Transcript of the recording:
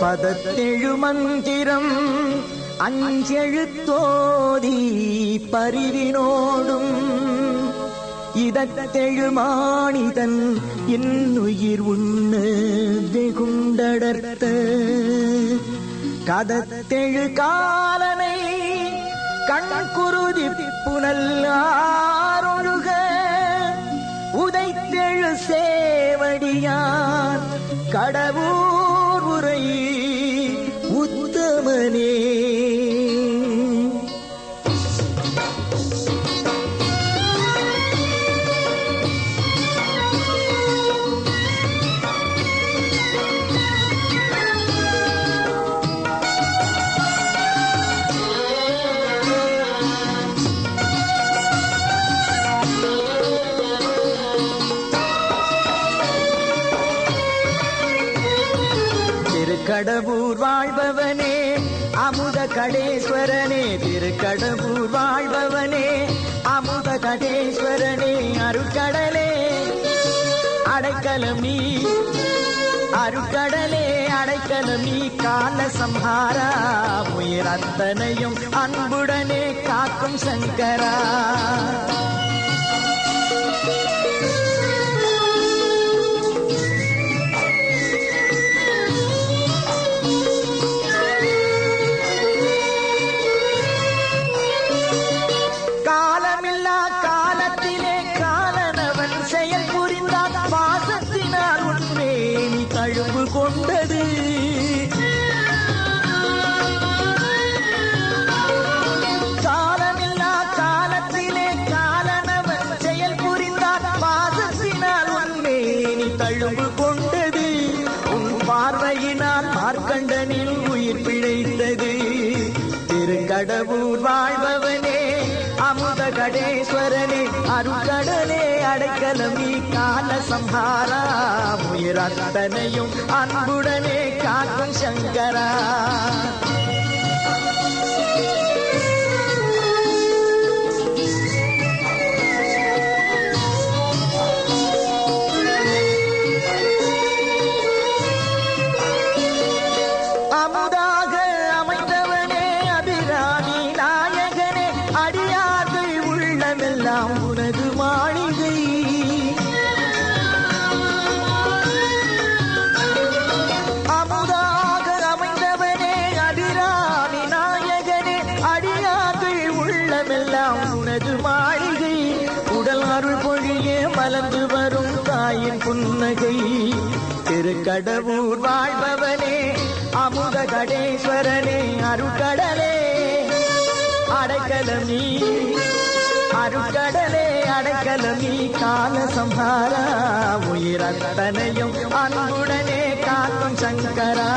பதத்தெழு மந்திரம் அஞ்செழுத்தோதி பரிவினோடும் இதத்தெழுமாணிதன் இன்னுயிர் உண்ணு வெகுண்டடர்த்த கதத்தெழு காலனை கண்குருதி புனல்லா திருக்கடவுர் வாழ்பவனே அமுத கடேஸ்வரனே திருக்கடவுர் வாழ்பவனே அமுத கடேஸ்வரனே அருட்கடலே அடைக்கலம் நீ அருட்கடலே அடைக்கலம் நீ கால சம்ஹாரா உயிர் அத்தனையும் அன்புடனே காக்கும் சங்கரா. அழும்பு கொண்டது. காலமில்லா காலத்திலே காலனவன் செயல் புரிந்தான் பாசத்தினால் உன்மேனி தழுவு கொண்டது. உன் பார்வையினால் மார்க்கண்டனில் உயிர் பிழைத்தது. திருக்கடவுர் வாழ் சம்ஹாரா உயிர் அத்தனையும் அன்புடனே காக்கும் சங்கரா. அமுதாக உள்ளமெல்லாம் உனது மாளிகை. உடல் அருள் பொழியே மலர்ந்து வரும் தாயின் புன்னகை. திருக்கடவுர் வாழ்பவனே அமுத கடேஸ்வரனே அருக்கடலே அடைக்கலம். நீ அருக்கடலே அடைக்கலம் நீ கால சம்ஹாரா. உயிரத்தனையும் அன்புடனே காக்கும் சங்கரா.